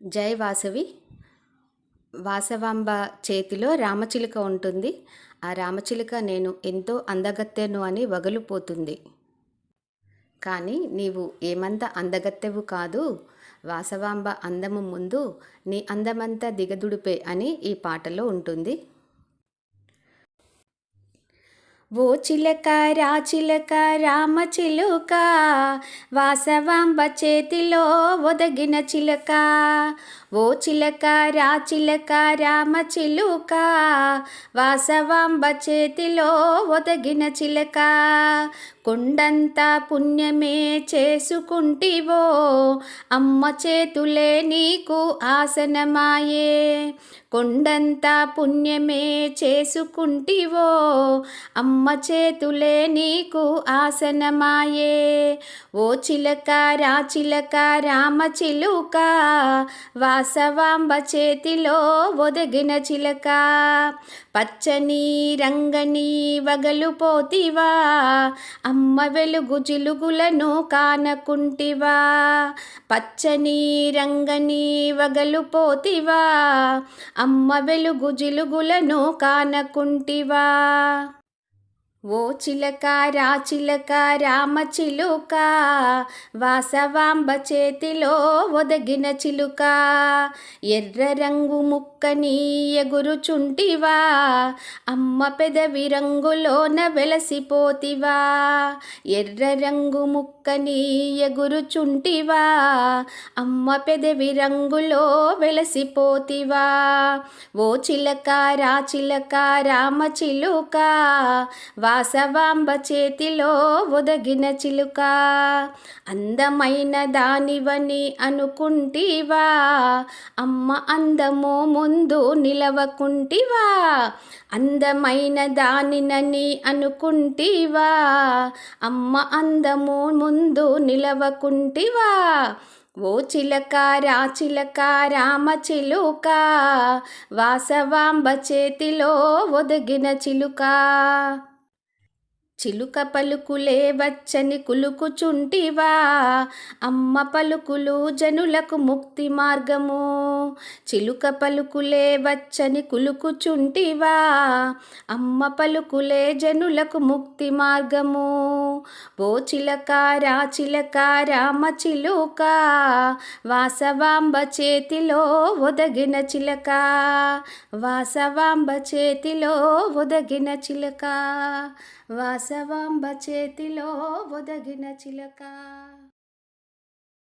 జై వాసవి. వాసవాంబ చేతిలో రామచిలుక ఉంటుంది. ఆ రామచిలుక నేను ఎంతో అందగత్తెను అని వగలుపోతుంది. కానీ నీవు ఏమంత అందగత్తెవు కాదు. వాసవాంబ అందము ముందు నీ అందమంతా దిగదుడిపే అని ఈ పాటలో ఉంటుంది. ఓ చిలక రా చిలక రామ చిలుక వాసవాంబ చేతిలో ఒదగిన చిలక. ఓ చిలక రా చిలక రామ చిలుక వాసవాంబ చేతిలో ఒదగిన చిలక. కొండంత పుణ్యమే చేసుకుంటివో అమ్మ చేతులే నీకు ఆసనమాయే. కొండంత పుణ్యమే చేసుకుంటివో అమ్మ చేతులే నీకు ఆసనమాయే. ఓ చిలక రా చిలక రామ చిలుక వాసవాంబ చేతిలో ఒదగిన చిలక. పచ్చని రంగని వగలు పోతివా అమ్మ వెలుగు చిలుగులను కానకుంటివా. పచ్చని రంగని వగలు పోతివా అమ్మ వెలుగు జిలుగులను కానకుంటివా. ఓ చిలక రా చిలక రామ చిలుక వాసవాంబ చేతిలో ఒదగిన చిలుక. ఎర్ర రంగు ముక్కని ఎగురుచుంటివా అమ్మ పెదవి రంగులోన వెలసిపోతివా. ఎర్ర రంగు ముక్కని ఎగురుచుంటివా అమ్మ పెదవి రంగులో వెలసిపోతివా. ఓ చిలక రా చిలక రామ చిలుక వా వాసవాంబ చేతిలో ఒదగిన చిలుక. అందమైన దానివని అనుకుంటివా? అమ్మ అందము ముందు నిలవకుంటివా? అందమైన దానినని అనుకుంటివా? అమ్మ అందము ముందు నిలవకుంటివా? ఓ చిలక రా చిలక రామ చిలుక. వాసవాంబ చేతిలో ఒదగిన చిలుక. చిలుక పలుకులే వచ్చని కులుకుచుంటివా? అమ్మ పలుకులు జనులకు ముక్తి మార్గము. చిలుక పలుకులే వచ్చని కులుకుచుంటివా? అమ్మ పలుకులే జనులకు ముక్తి మార్గము. ఓ చిలక రా చిలక రామ చిలుక. వాసవాంబ చేతిలో ఒదగిన చిలక. వాసవాంబ చేతిలో ఒదగిన చిలక. వాస వాసవాంబ చేతిలో ఒదగిన చిలక.